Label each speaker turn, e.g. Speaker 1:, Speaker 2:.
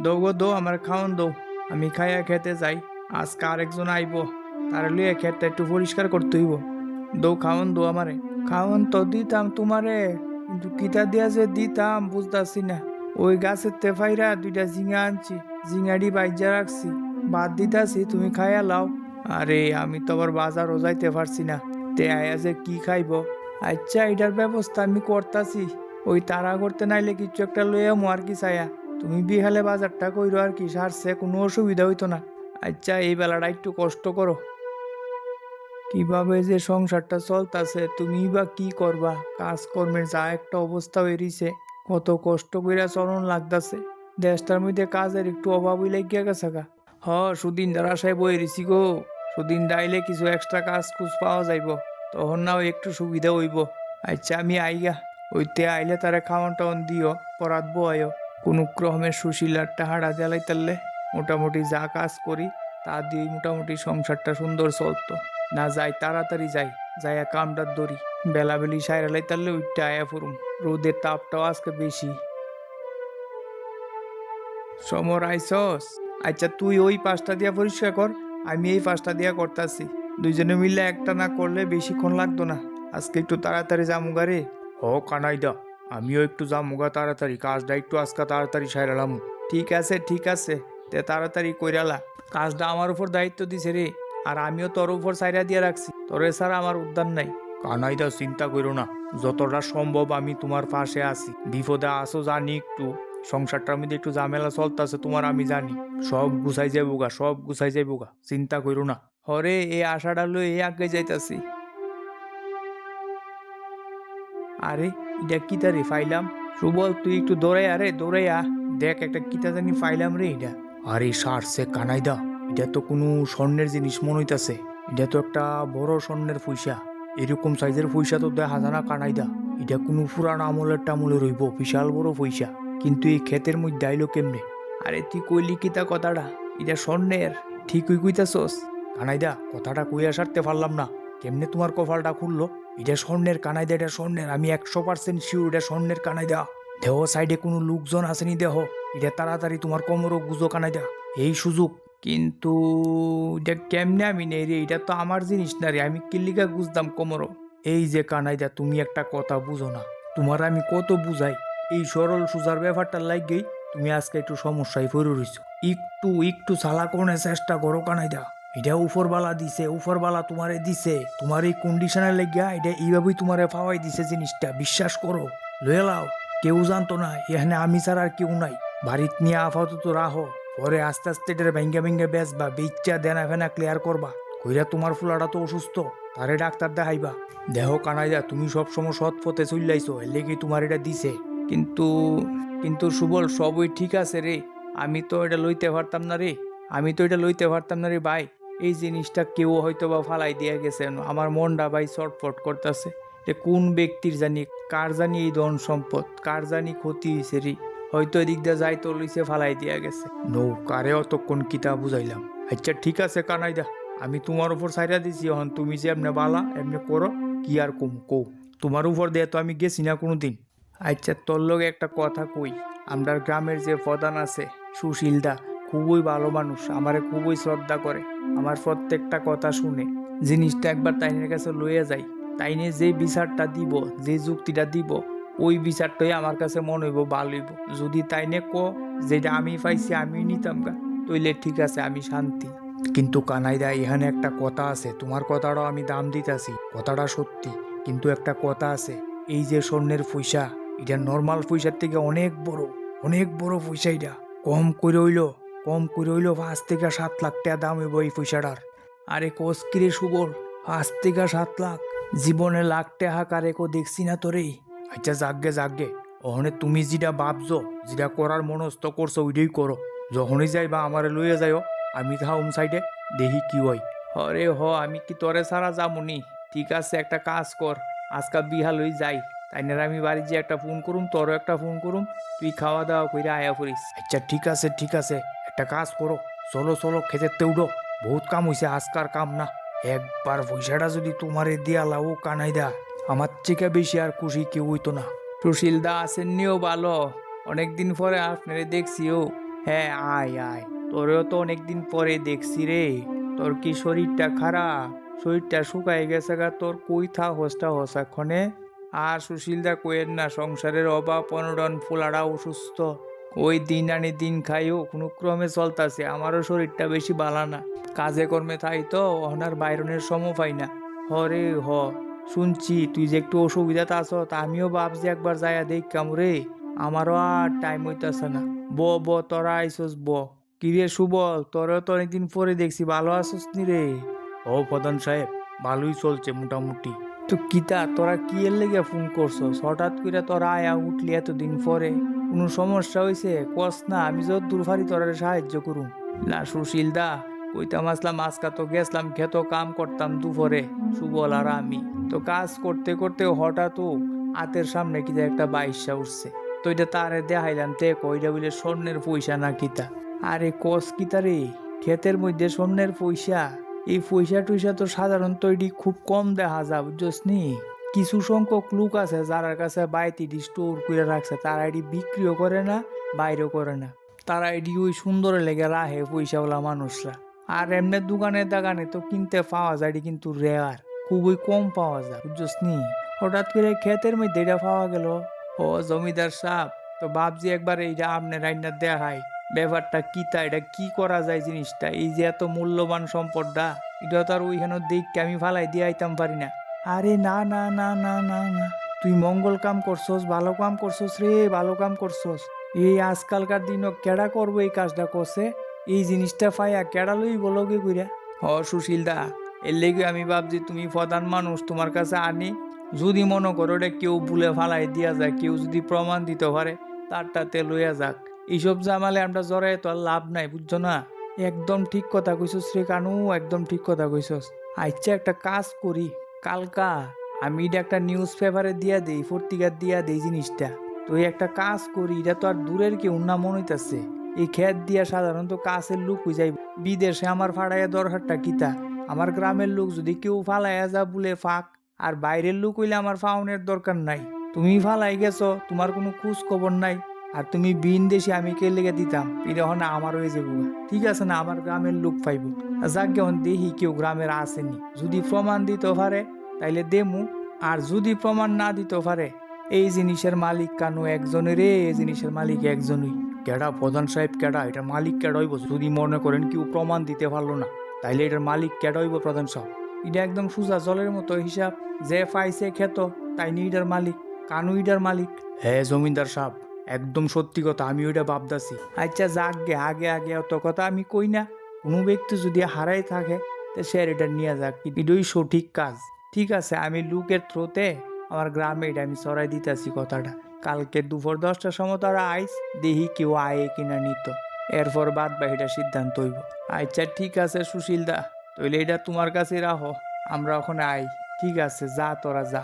Speaker 1: দৌ গো, দৌ, আমার খাওন দৌ। আমি খাইয়া খেতে যাই, আজকে আরেকজন আইব। তার লিয়ে খেতে একটু পরিষ্কার করতে হইব। দৌ, খাওন দৌ আমারে। খাওন তো দিতাম তোমারে, কিন্তু কিতা দিয়া যে দিতাম বুঝতাছি না। ওই গাছের তেফাইরা দুইটা ঝিঙা আনছি ঝিঙাড়ি বাইজা রাখছি, বাদ দিতাছি, তুমি খাইয়া লাও। আরে, আমি তো আবার বাজারও যাইতে পারছি না। তে আয়া যে কি খাইব? আচ্ছা এটার ব্যবস্থা আমি করতাছি। ওই তাড়া করতে নাইলে কিছু একটা লইয়া মো আর কি চাইয়া তুমি বিহালে বাজারটা কইরো আর কি, সারছে, কোনো অসুবিধা হইতো না। আচ্ছা এই বেলাটা একটু কষ্ট করো। কীভাবে যে সংসারটা চলতাছে তুমি বা কি করবা? কাজকর্মের যা একটা অবস্থা বেরিয়েছে, কত কষ্ট কইরা চলন লাগতাছে। দেশটার মধ্যে কাজের একটু অভাব হইলে গিয়া গেছে গা। হ সুদিন আশায় বই রিছি গো। সুদিন ডাইলে কিছু এক্সট্রা কাজ কুজ পাওয়া যাইব। তখন নাও একটু সুবিধা হইব। আচ্ছা আমি আইগা। ওইতে আইলে তারা খাওয়ান টাওয়ান দিও, পরাত বয়ও। কোনো ক্রমে সুশীলার টাহাড়া জ্বালাই মোটামুটি যা কাজ করি, তা দিয়ে মোটামুটি সংসারটা সুন্দর চলতো। না যাই, তাড়াতাড়ি যাই, যাইয়া কামটার দড়ি বেলাবেলি সাইরালাই তারলে ওইটা আয়া ফুরুম রোদের তাপটাও আজকে বেশি। সমর, আইসস? আচ্ছা তুই ওই পাঁচটা দিয়া পরিষ্কার কর, আমি এই পাঁচটা দিয়া করতাছি। দুইজনে মিলে একটা না করলে বেশিক্ষণ লাগতো না। আজকে একটু তাড়াতাড়ি যামুগা রে। হ, কানাইদা। আমিও একটু যামুগা তাড়াতাড়ি, কাজটা একটু আজকে তাড়াতাড়ি সাইরালাম। ঠিক আছে ঠিক আছে, তে তাড়াতাড়ি কইরালা। কাজটা আমার উপর দায়িত্ব দিছে রে, আর আমিও তোর উপর সাইরা দিয়ে রাখছি। তোরে ছাড়া আমার উদ্যান নাই। কানাইদা চিন্তা করো না, যতটা সম্ভব আমি তোমার পাশে আছি। বিপদে আসো জানি একটু, সংসারটার মধ্যে একটু ঝামেলা চলতেছে, তোমার আমি জানি। সব গুছাই যাব গা, সব গুছাই যাব গা, চিন্তা করো না। হরে, এই আশাটা লই এই আগে যাইতাছি। আরে, এটা কিতা রে ফাইলাম? সুবল, তুই একটু দৌড়াই আরে দৌড়াই দেখ একটা কিতা জানি ফাইলাম রে এটা। আরে সারছে কানাইদা, এটা তো কোনো স্বর্ণের জিনিস, মনে হইতাছে। এটা তো একটা বড় স্বর্ণের পয়সা। এরকম সাইজের পয়সা তো দেখা জানা কানাইদা। এটা কোনো পুরান আমলের টামলে রইব, বিশাল বড় পয়সা। কিন্তু এই ক্ষেতের মধ্যে আইলো কেমনে? আরে তুই কইলি কিতা কথাটা? এটা স্বর্ণের। ঠিকই কইতাছস। কানাইদা, কথাটা কইয়া সারতে পারলাম না। কেমনে তোমার কপালটা খুললো? এটা স্বর্ণের কানাইদা, এটা স্বর্ণের। আমি একশো পার্সেন্ট শিওর এটা স্বর্ণের কানাইদা। দেহ সাইডে কোনো লোকজন আসেনি দেহ। এটা তাড়াতাড়ি তোমার কোমরও গুজো কানাইদা। এই সুযোগ। কিন্তু এটা কেমনে আমি নেই রে? এটা তো আমার জিনিস না রে। আমি কিল্লিকা গুজদাম কোমরও? এই যে কানাই কানাইদা, তুমি একটা কথা বুঝো না। তোমার আমি কত বুঝাই? এই সরল সুজার ব্যাপারটা লাগেই তুমি আজকে একটু সমস্যায় পড়ে রইছো। একটু একটু সালা কোনে চেষ্টা করো কানাইদা। এটা উপরবালা দিছে উপরবালা তোমারে দিছে, তোমার এই কন্ডিশনে লেগিয়া এটা এইভাবেই তোমারে পাওয়াই দিছে জিনিসটা, বিশ্বাস করো। লয়ে লাও, কেউ জানতো না, এখানে আমি ছাড়া আর কেউ নাই। বাড়িত নিয়ে আপাতত রাহো, পরে আস্তে আস্তে এটার ভেঙ্গে ভেঙ্গে বেচবা বেচা দেনা ফেনা ক্লিয়ার করবা। কইরা তোমার ফুলাটা তো অসুস্থ, তারে ডাক্তার দেখাইবা। দেহ কানাইদা, তুমি সবসময় সৎ পথে চইলাইছো, এর লেগে তোমার এটা দিছে। কিন্তু কিন্তু সুবল, সবই ঠিক আছে রে। আমি তো এটা লইতে পারতাম না রে। আমি তো এটা লইতে পারতাম না রে ভাই। এই জিনিসটা কেউ হয়তো বা ফালাই দিয়ে গেছে। আমার মনটা ভাই চটপট করতেছে যে কোন ব্যক্তির জানি, কার জানি এই ধন সম্পদ, কার জানি ক্ষতি হয়েছে রে। হয়তো এদিক দিয়ে যাই তো লইছে, ফালাই দিয়া গেছে। নৌ, কারে অতক্ষণ কিতা বুঝাইলাম? আচ্ছা ঠিক আছে, কানাইদা, আমি তোমার উপর সাইরা দিছি, এখন তুমি যে এমনি বালা, এমনি করো, কি আর কম কৌ তোমার উপর দিয়ে তো আমি গেছি না কোনো দিন আচ্ছা তোর লগে একটা কথা কই আমরা গ্রামের যে প্রধান আছে, সুশীলদা, খুবই ভালো মানুষ, আমারে খুবই শ্রদ্ধা করে। আমার প্রত্যেকটা কথা শুনে। জিনিসটা একবার তাইনের কাছে লইয়া যাই। তাইনে যে বিচারটা দিব, যে যুক্তিটা দিব, ওই বিচারটাই আমার কাছে মনে হইব, ভালো হইব। যদি তাইনে ক, যেটা আমি পাইছি আমি নিতাম গা। তইলে ঠিক আছে, আমি শান্তি। কিন্তু কানাইদা, এখানে একটা কথা আছে। তোমার কথাটাও আমি দাম দিতেছি। কথাটা সত্যি। কিন্তু একটা কথা আছে। এই যে স্বর্ণের পয়সা, এটা নর্মাল পয়সার থেকে অনেক বড় অনেক বড় পয়সা এটা। কম করে হইল কম করে হইল পাঁচ থেকে সাত লাখ টাকা দাম হইব এই পয়সাটার। আরে কোষ কিরে সুবল, পাঁচ থেকে সাত লাখ? জীবনে লাখ টাকা কারে কো দেখছি না তোরে? আচ্ছা জাগগে জাগগে ওখানে তুমি যেটা ভাবছ, যেটা করার মনস্থ করছ, ওইটাই করো। যখনই যাইবা আমারে লইয়া যাইও, আমি থা হোম সাইডে দেখি কি হয়। হরে হ, আমি কি তোরে সারা যামুনি? ঠিক আছে, একটা কাজ কর। আজকাল বিহা লই যাই। তাই না আমি বাড়ি যে একটা ফোন করুম, তোরও একটা ফোন করুম, তুই খাওয়া দাওয়া করে আয়া করিস আচ্ছা ঠিক আছে ঠিক আছে। একটা কাজ করো, চলো চলো খেতে উঠো। বহুত কাম হইছে, আজকার কাম না। একবার পয়সাটা যদি তোমারে দিয়া লাও কানাই দা আমার থেকে বেশি আর খুশি কেউ হইতো না। সুশীল দা আসেননিও ভালো? অনেকদিন পরে আপনারে দেখছিও হ্যাঁ আয় আয়। তোরেও তো অনেকদিন পরে দেখছি রে। তোর কি শরীরটা খারাপ? শরীরটা শুকাই গেছে গা, তোর কই থা হস্তা হসাক্ষণে আর সুশীলদা কইেন না, সংসারের অভাব, অনটন, ফুলারা অসুস্থ। ওই দিন আনি দিন খাইও কোনো ক্রমে চলতাছে আমারও শরীরটা বেশি বালা না। কাজে কর্মে থাই তো অনার বাইরনের সম পাই না। হরে হ শুনছি তুই যে একটু অসুবিধাতে আছো তা আমিও ভাবছি একবার যাইয়া দেখ রে। আমারও আর টাইম হইতাছে না। ব ব তোরা আইসস ব। কিরে সুবল তোরও তো অনেকদিন পরে দেখছি ভালো আছিস নি রে? ও প্রধান সাহেব ভালোই চলছে মোটামুটি। তো কিতা তোরা কি এর লেগে ফোন করছস? হঠাৎ করে তোরা আয়া উঠলি এতদিন পরে? কোনো সমস্যা হয়েছে কস না, আমি যত দূর ফারি তোরা সাহায্য করুম। না সুশীল দা, কইতাম আসলাম, আজকা তো গেছলাম খেতো কাম করতাম দুপুরে, সুবল আর আমি। তো কাজ করতে করতে হঠাৎ ও হাতের সামনে কিতা একটা বাইশা উঠছে। তো এটা তারে দেখাইলাম, তে কইটা বলে স্বর্ণের পয়সা না কিতা? আরে কস কিতা রে, ক্ষেতের মধ্যে স্বর্ণের পয়সা, এই পয়সা টুইসা তো সাধারণত এটি খুব কম দেখা যায় বুঝছস নি? কিছু সংখ্যক লোক আছে যার কাছে বাইতি স্টোর করে রাখছে, তারা এটি বিক্রিও করে না, বাইরেও করে না। তারা এটি ওই সুন্দর লেগে রাহে পয়সাওয়ালা মানুষরা। আর এমনি দোকানে দাগানে তো কিনতে পাওয়া যায় কিন্তু রেয়ার খুবই কম পাওয়া যায় বুঝছস নি হঠাৎ করে ক্ষেতের মধ্যে এটা পাওয়া গেল, ও জমিদার সাহেব, তো ভাবছি একবার এইটা আপনার রান্না দেখাই, ব্যাপারটা কি তা, এটা কি করা যায় জিনিসটা, এই যে এত মূল্যবান সম্পদটা, এটা তো আর ওইখানে দেখকে আমি ফালাই দিয়ে আইতাম পারি না। আরে না না না না না না। তুই মঙ্গল কাম করছস, ভালো কাম করছস রে, ভালো কাম করছস। এই আজকালকার দিনও কেডা করব এই কাজটা করছে? এই জিনিসটা পাইয়া কেডা লই বলো গে কইরা? হ সুশীল দা এর লেগে আমি ভাবছি তুমি প্রধান মানুষ, তোমার কাছে আনি। যদি মনে করো কেউ ভুলে ফালাই দিয়া যায়, কেউ যদি প্রমাণ দিতে পারে তারটাতে লইয়া যাক। এইসব জামালে আমরা জড়াই তো আর লাভ নাই, বুঝছ না? একদম ঠিক কথা কইছস রে কানু, একদম ঠিক কথা কইছস। আচ্ছা একটা কাজ করি। কালকা, আমি এটা একটা নিউজ পেপারে দিয়া দেই পত্রিকার দিয়া দেই জিনিসটা। তো এই একটা কাজ করি, এটা তো আর দূরের কেউ, না মনে হইতাছে। এই ক্ষেত দিয়া সাধারণত কাছের লোক হয়ে যায় বিদেশে আমার ফাড়াইয়া দরকারটা কিতা আমার গ্রামের লোক যদি কেউ ফালাইয়া যা বলে, ফাঁক। আর বাইরের লোক হইলে আমার ফাউনের দরকার নাই। তুমি ফালাই গেছো, তোমার কোনো খোঁজ খবর নাই। আর তুমি বিন দেশে আমি কে লেগে দিতাম? এটা আমার হয়ে যাব। ঠিক আছে না, আমার গ্রামের লোক পাইব। যাক যখন দেহি কেউ গ্রামের আসেনি। যদি প্রমাণ দিতে পারে, তাইলে দেমু। আর যদি প্রমাণ না দিতে পারে, এই জিনিসের মালিক কানু একজনের এই জিনিসের মালিক একজনই। কেডা? প্রধান সাহেব কেডা? এটার মালিক কেডা হইব? যদি মনে করেন কেউ প্রমাণ দিতে পারল না, তাইলে এটার মালিক কেডা হইব প্রধান সাহেব? এটা একদম সুজা জলের মতো হিসাব। যে পাইছে খেত, তাই নি এটার মালিক। কানু ইটার মালিক। হ্যাঁ জমিদার সাহেব একদম সত্যি কথা, আমি ওইটা ভাবতাছি। আচ্ছা গে, আগে আগে অত কথা আমি কই না। কোনো ব্যক্তি যদি হারাই থাকে, তো সে এটা নিয়ে যাক এটাই সঠিক কাজ। ঠিক আছে, আমি লুকের থ্রোতে আমার গ্রামে এটা আমি সরাই দিতেছি কথাটা। কালকে দুপুর দশটার সময় তারা আইস, দেখি কেউ আয়ে কিনা নিত। এরপর বাদ বাকিটা সিদ্ধান্ত হইব। আচ্ছা ঠিক আছে সুশীল দা তাইলে এটা তোমার কাছে রাখো, আমরা ওখানে আই। ঠিক আছে, যা, তোরা যা।